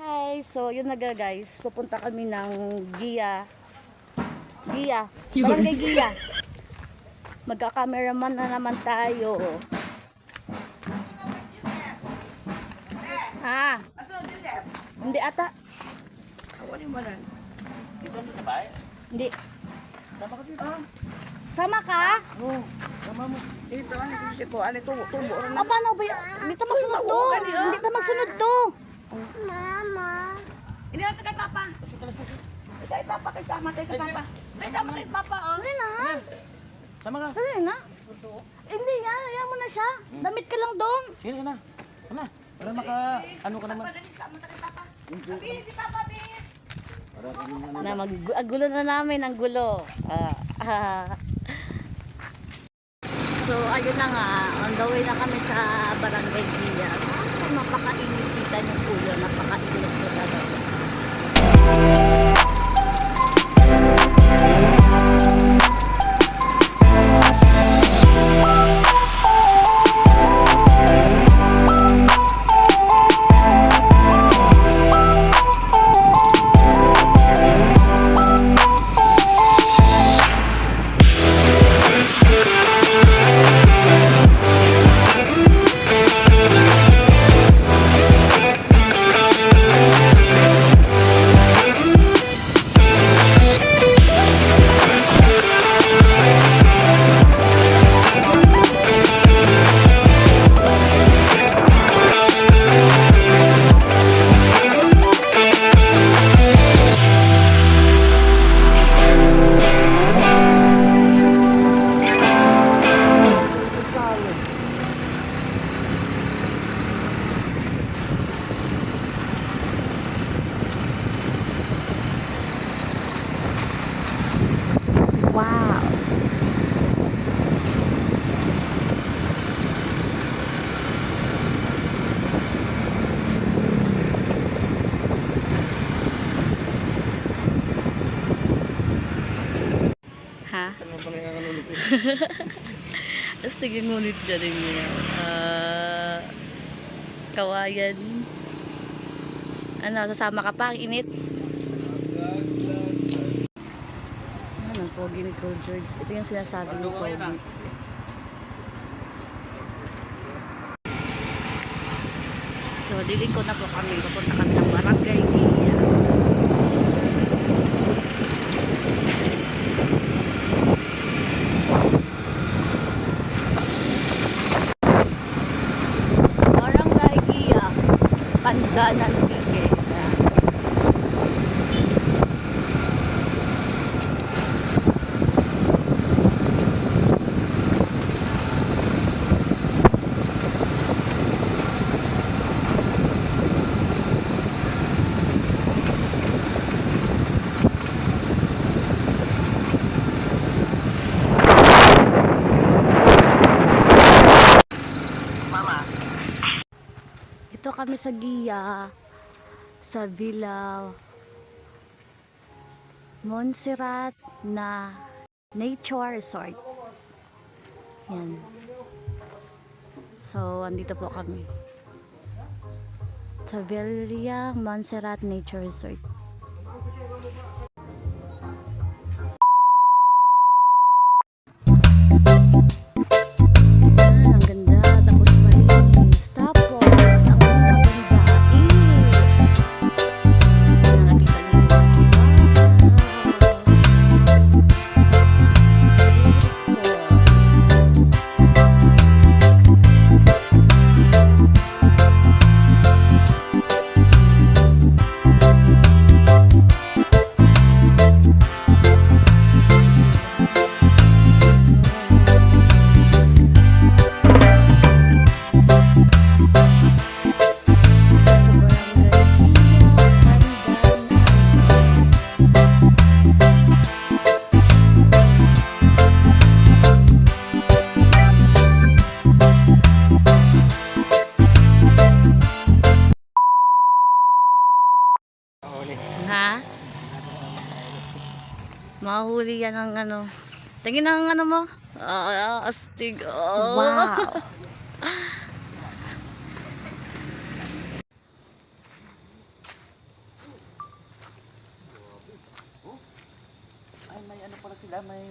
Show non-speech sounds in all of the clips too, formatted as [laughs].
Hi! So, yun na guys. Pupunta kami ng Gia. Gia. Barangay Gia. Magka-cameraman na naman tayo. Ah. Hindi ata. Dito sa sabay? Hindi. Sama ka dito. Sama ka? Oo, sama mo. Ito, ano kasi ko, ano ito, tubo rin Ah, paano ba? Hindi ta magsunod to. Hindi ta magsunod to. Ini natin kay Papa. Kay Papa, kay sama kay Papa. Kay sama kay Papa, oh. Dali na. Sama ka. Dali na. Hindi ya, hayaan mo na siya. Damit ka lang doon. Sige na. Sama. Para maka, ano ka naman. Bilis si Papa, bilis. Para kaging ano. na mag ang gulo na namin ang gulo. Ah, ah. [laughs] so ayun na nga, on the way na kami sa Barangay Gia. Napakainit kita ng ulo, napakainit ko talaga. Wow! Ha? Ano pa nga ano [laughs] ulit Tapos ngunit ka rin niya. Ah, kawayan. Ano, sasama ka pa? Ang init? Ano, pogi ni Cold George. Ito yung sinasabi ni Pogi. So, diling ko na po kami. Papunta kami ng Barangay Nia. Barangay Nia. Pandanan Tige. Ayan. Ito kami sa Gia, sa Villa Montserrat na Nature Resort. Yan. So, andito po kami. Sa Villa Montserrat Nature Resort. Mahuli yan ng ano. Tingin ang ano mo. Ah, astig. Oh. Wow. [laughs] Ay, may ano pala sila, may...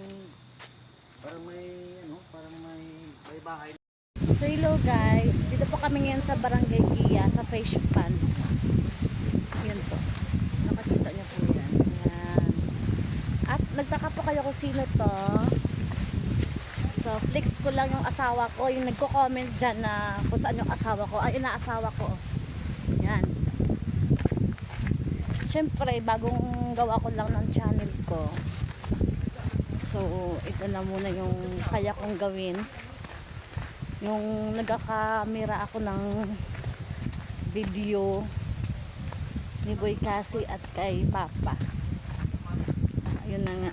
Parang may, ano, parang may, may bahay. So hello guys, dito po kami ngayon sa Barangay Gia, sa Fish Pan. Yan po. Nakakita niyo po yan. Yan. At nagtaka po kayo kung sino to. So flex ko lang yung asawa ko, yung nagko-comment dyan na kung saan yung asawa ko. Ay, inaasawa ko. Yan. Siyempre, bagong gawa ko lang ng channel ko. So, ito na muna yung kaya kong gawin yung nagkakamera ako ng video ni Boy Cassie at kay Papa ayun na nga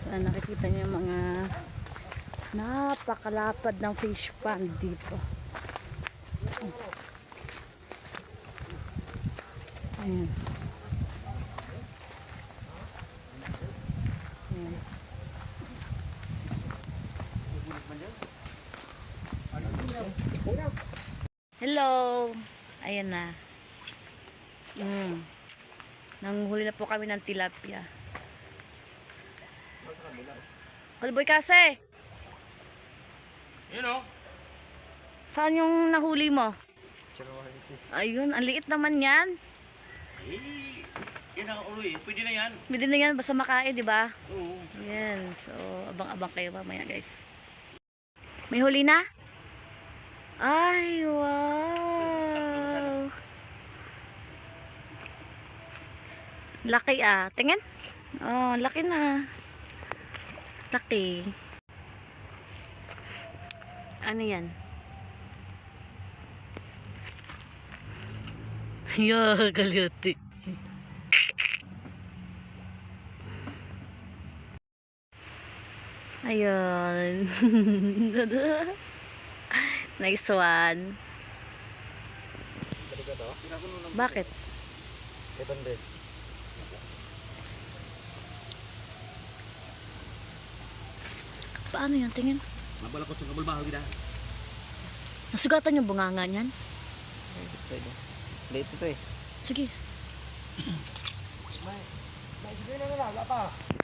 so nakikita niyo mga napakalapad ng fish pond dito ayun ayun Hello. Ayan na. Mm. Nanghuli na po kami ng tilapia. Kalboy kasi. Yun o. Saan yung nahuli mo? Ayun, ang liit naman yan. Eh, yan ang ulo eh. Pwede na yan. Pwede na yan, basta makain, di ba? Oo. Yan. So, abang-abang kayo mamaya, guys. May huli na? Ay, wow. Laki ah. Tingin. Oh, laki na. Laki. Ano yan? [laughs] Yo, kalyoti. Ayun. [laughs] nice one. Bakit? Depende. Paano yan? Tingin. Mabala ko sa kabulbaho kita. Nasugatan yung bunganga niyan? Late ito eh. Sige. May, may sabihin na nila, wala pa.